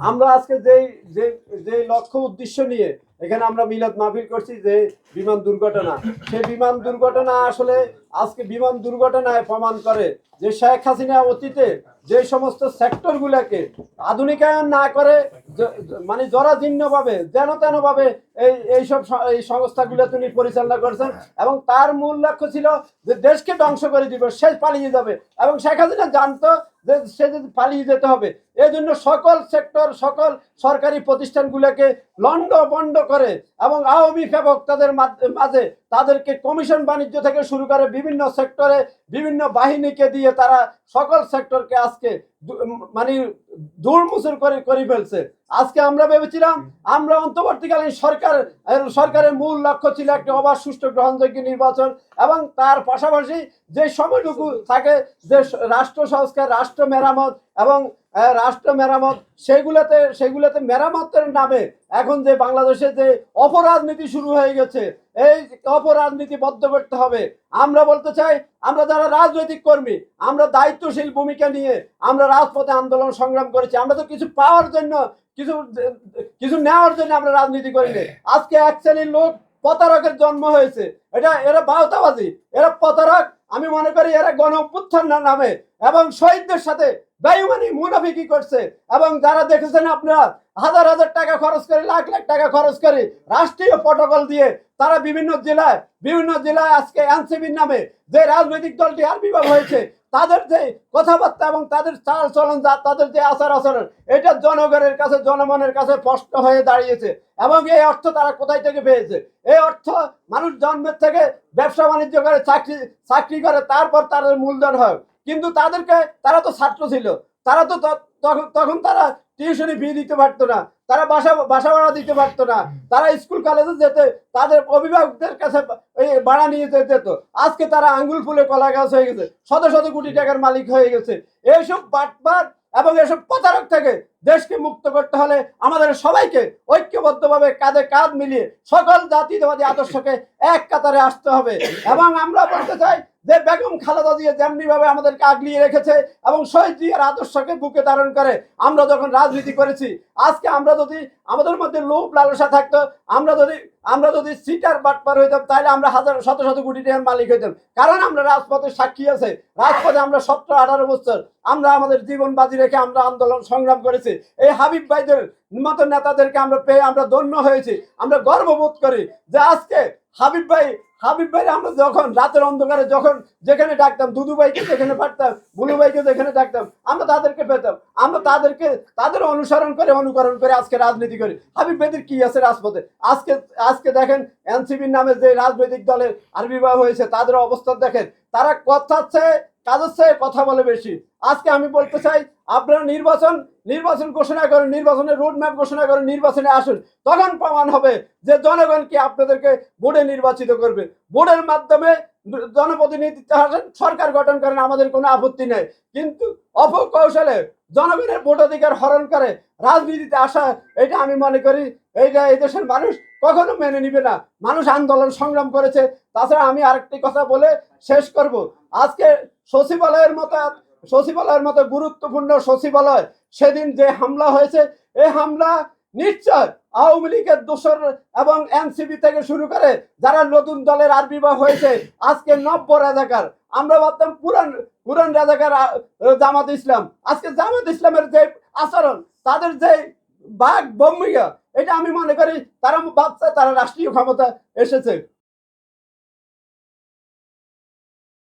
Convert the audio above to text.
আমরা আজকে যে যে লক্ষ্য উদ্দেশ্য নিয়ে এখানে আমরা মিলাদ মাহফিল করছি যে বিমান দুর্ঘটনা। সে বিমান দুর্ঘটনা আসলে আজকে বিমান দুর্ঘটনায় প্রমাণ করে যে শেখ হাসিনা অতীতে যে সমস্ত সেক্টরগুলোকে আধুনিকায়ন না করে মানে জরাজীর্ণভাবে, যেন তেনভাবে এই, এইসব এই সংস্থাগুলো তিনি পরিচালনা করেছেন এবং তার মূল লক্ষ্য ছিল যে দেশকে ধ্বংস করে দিব, সে পালিয়ে যাবে। এবং শেখ হাসিনা জানতো যে সে যদি পালিয়ে যেতে হবে। এই সকল সেক্টর, সকল সরকারি প্রতিষ্ঠানগুলোকে লন্ড বন্ড করে এবং আওয়ামী প্রবক্তাদের তাদের মাঝে তাদেরকে কমিশন বাণিজ্য থেকে শুরু করে বিভিন্ন সেক্টরে বিভিন্ন বাহিনীকে দিয়ে তারা সকল সেক্টরকে আজকে মানে দুর্মুসুর করে করে ফেলছে। আজকে আমরা ভেবেছিলাম আমরা অন্তর্বর্তীকালীন সরকার সরকারের মূল লক্ষ্য ছিল একটি অবাধ সুষ্ঠু গ্রহণযোগ্য নির্বাচন এবং তার পাশাপাশি যে সময়টুকু থাকে যে রাষ্ট্র সংস্কার, রাষ্ট্র মেরামত এবং রাষ্ট্র মেরামত, সেগুলোতে সেগুলোতে মেরামতের নামে এখন যে বাংলাদেশে যে অপরাজনীতি শুরু হয়ে গেছে, এই অপরাজনীতি বদ্ধ করতে হবে। আমরা বলতে চাই, আমরা যারা রাজনৈতিক কর্মী, আমরা দায়িত্বশীল ভূমিকা নিয়ে আমরা রাজপথে আন্দোলন সংগ্রাম করেছি, আমরা তো কিছু পাওয়ার জন্য, কিছু কিছু নেওয়ার জন্য আমরা রাজনীতি করিনি। আজকে এক শ্রেণির লোক প্রতারকের জন্ম হয়েছে। এটা, এরা বাউতাবাজি, এরা প্রতারক আমি মনে করি এরা গণ উত্থানের নামে এবং শহীদদের সাথে বেইমানি মুনাফিকি করছে এবং যারা দেখেছেন আপনারা, হাজার হাজার টাকা খরচ করে, লাখ লাখ টাকা খরচ করে রাষ্ট্রীয় প্রটোকল দিয়ে তারা বিভিন্ন জেলায় বিভিন্ন জেলায় আজকে এনসিবির নামে যে রাজনৈতিক দলটি আবির্ভাব হয়েছে তাদের যে কথাবার্তা এবং তাদের চাল চলন যা, তাদের যে আচার আচরণ, এটা জনগণের কাছে জনমনের কাছে স্পষ্ট হয়ে দাঁড়িয়েছে। এবং এই অর্থ তারা কোথায় থেকে পেয়েছে? এই অর্থ মানুষ জন্মের থেকে ব্যবসা বাণিজ্য করে, চাকরি চাকরি করে, তারপর তাদের মূলধন হয়। কিন্তু তাদেরকে, তারা তো ছাত্র ছিল। তারা তো তখন তখন তারা টিউশনি ফি দিতে পারতো না। তারা বাসা বাসা ভাড়া দিতে পারতো না। তারা স্কুল কলেজে যেতে, তাদের অভিভাবকদের কাছে ভাড়া নিয়ে যেতে যেত আজকে তারা আঙ্গুল ফুলে কলা গাছ হয়ে গেছে, শত শত কোটি টাকার মালিক হয়ে গেছে। এইসব বাটবার এবং এসব প্রতারক থেকে দেশকে মুক্ত করতে হলে আমাদের সবাইকে ঐক্যবদ্ধভাবে কাঁধে কাঁধ মিলিয়ে সকল জাতিবাদী আদর্শকে এক কাতারে আসতে হবে। এবং আমরা বলতে চাই যে বেগম খালেদা জিয়া যেমনি ভাবে আমাদেরকে আগলিয়ে রেখেছে এবং শহীদ জিয়ার আদর্শকে বুকে ধারণ করে, আমরা যখন রাজনীতি করেছি, আজকে আমরা যদি আমাদের মধ্যে লোভ লালসা থাকতো, আমরা যদি আমরা যদি সিটার বাটপার হইতাম, তাহলে আমরা হাজার, শত শত কোটি টাকার মালিক হইতাম। কারণ আমরা রাজপথে সাক্ষী আছে, রাজপথে আমরা সতেরো, আঠারো বছর, আমরা আমাদের জীবন বাজি রেখে আমরা আন্দোলন সংগ্রাম করেছি। এই হাবিব ভাইদের মতো নেতাদেরকে আমরা পেয়ে আমরা ধন্য হয়েছি। আমরা গর্ববোধ করি যে আজকে হাবিব ভাই হাবিব ভাই, আমরা যখন, রাতের অন্ধকারে যখন যেখানে ডাকতাম, দুদু ভাইকে যেখানে পারতাম বুলু ভাইকে যেখানে ডাকতাম, আমরা তাদেরকে পেতাম। আমরা তাদেরকে, তাদের অনুসরণ করে, অনুকরণ করে আজকে রাজনীতি করি। হাবিব ভাইদের কি আছে রাজপথে? আজকে আজকে দেখেন এনসিবির নামে যে রাজনৈতিক দলের আর বিবাহ হয়েছে, তাদের অবস্থা দেখেন। তারা কথা চেয়ে কাজের চেয়ে কথা বলে বেশি। আজকে আমি বলতে চাই, আপনারা নির্বাচন নির্বাচন ঘোষণা করেন নির্বাচনের রোড ম্যাপ ঘোষণা করেন নির্বাচনে আসুন। তখন প্রমাণ হবে যে জনগণ কি আপনাদেরকে বোর্ডে নির্বাচিত করবে। বোর্ডের মাধ্যমে জনপ্রতিনিধিত্ব আসেন সরকার গঠন করেন, আমাদের কোনো আপত্তি নেই। কিন্তু অপকৌশলে জনগণের ভোটাধিকার হরণ করে, রাজনীতিতে আসা, এটা আমি মনে করি, এইটা এই দেশের মানুষ কখনো মেনে নিবে না। মানুষ আন্দোলন সংগ্রাম করেছে। তাছাড়া আমি আরেকটি কথা বলে শেষ করব। আজকে সচিবালয়ের মতো সচিবালয়ের মতো গুরুত্বপূর্ণ সচিবালয় সেদিন যে হামলা হয়েছে এই হামলা নিশ্চয় আওয়ামী লীগের দোসর এবং এনসিপি থেকে শুরু করে যারা নতুন দলের আবির্ভাব হয়েছে, আজকে নব্য রাজাকার। আমরা ভাবতাম পুরান পুরান রাজাকার জামাত ইসলাম। আজকে জামাত ইসলামের যে আচরণ, তাদের যে বাঘ ভূমিকা এটা আমি মনে করি তারা ভাবছে তারা রাষ্ট্রীয় ক্ষমতা এসেছে।